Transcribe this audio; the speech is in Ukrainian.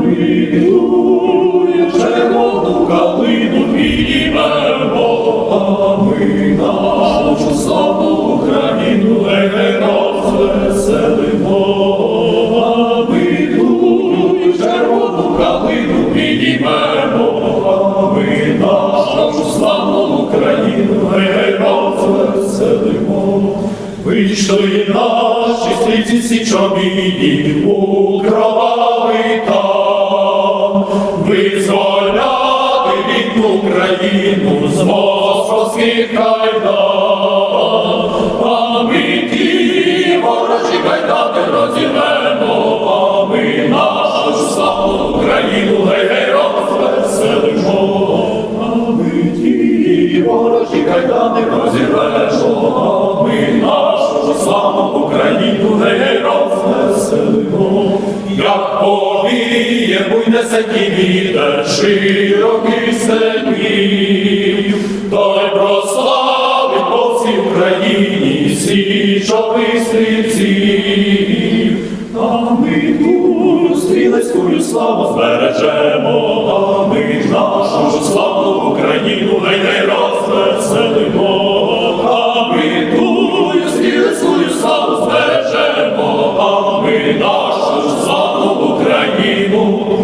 Обидує червону калину підіймемо, ми нашу славну Україну гей розвеселимо. Обидує червону калину підіймемо, а ми нашу славну Україну гей розвеселимо. Вийшли наші стрільці січові у кровавий там, визволяти від Україну з московських кайдан. А ми ті ворожі кайдани розірвемо, а ми нашу славну Україну гей-гей розвеселимо. А ми ті ворожі кайдани розірвемо, а ми нашу славну Україну гей розвеселимо. Повіє, буйне сякий вітер широкий степів, той прославить по всій Україні січових стрільців. А ми ту стрілецькую славу збережемо, славу